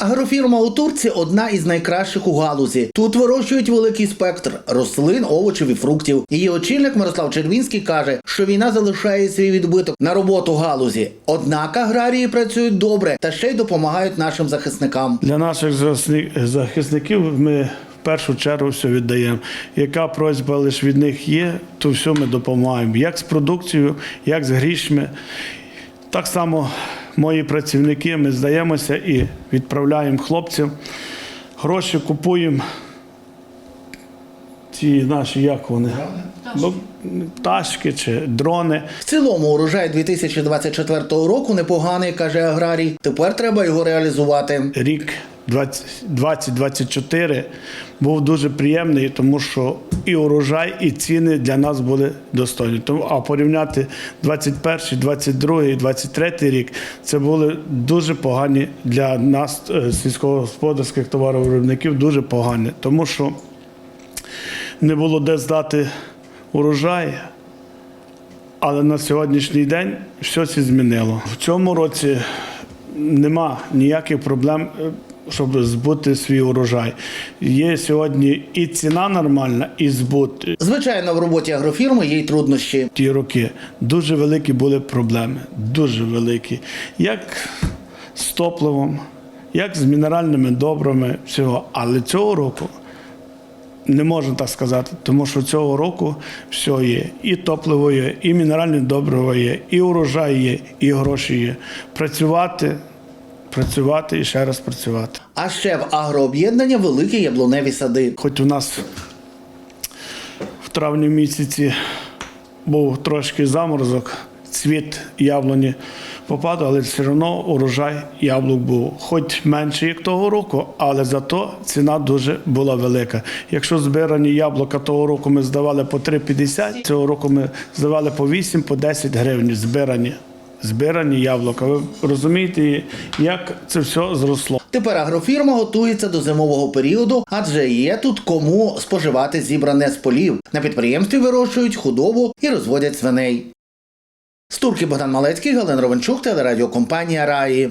Агрофірма у Турці одна із найкращих у галузі. Тут вирощують великий спектр рослин, овочів і фруктів. Її очільник Мирослав Червінський каже, що війна залишає свій відбиток на роботу галузі. Однак аграрії працюють добре та ще й допомагають нашим захисникам. Для наших захисників ми в першу чергу все віддаємо. Яка просьба лише від них є, то все ми допомагаємо. Як з продукцією, як з грішми. Так само мої працівники, ми здаємося і відправляємо хлопцям. Гроші купуємо. Ці наші, як вони? Ну, Ташки чи дрони. В цілому урожай 2024 року непоганий, каже аграрій. Тепер треба його реалізувати. рік 20 2024 був дуже приємний, тому що і урожай, і ціни для нас були достойні. Тому, а порівняти 21, 22, 23 рік це були дуже погані для нас, е, сільськогосподарських товаровиробників, дуже погані, тому що не було де здати урожай. Але на сьогоднішній день все це змінило. В цьому році нема ніяких проблем, щоб збути свій урожай. Є сьогодні і ціна нормальна, і збут. Звичайно, в роботі агрофірми є й труднощі. Ті роки дуже великі були проблеми, дуже великі. Як з топливом, як з мінеральними добрами, всього. Але цього року не можна так сказати, тому що цього року все є. І топливо є, і мінеральне добриво є, і урожай є, і гроші є. Працювати, працювати і ще раз працювати. А ще в агрооб'єднання великі яблуневі сади. Хоч у нас в травні місяці був трошки заморозок, цвіт яблуні попадав, але все одно урожай яблук був. Хоч менше, як того року, але зато ціна дуже була велика. Якщо збирані яблука того року ми здавали по 3,50, цього року ми здавали по 8, по 10 гривень збирані. Збирані яблука. Ви розумієте, як це все зросло? Тепер агрофірма готується до зимового періоду, адже є тут кому споживати зібране з полів. На підприємстві вирощують худобу і розводять свиней. З турки Богдан Малецький, Галина Ровенчук, телерадіокомпанія Раї.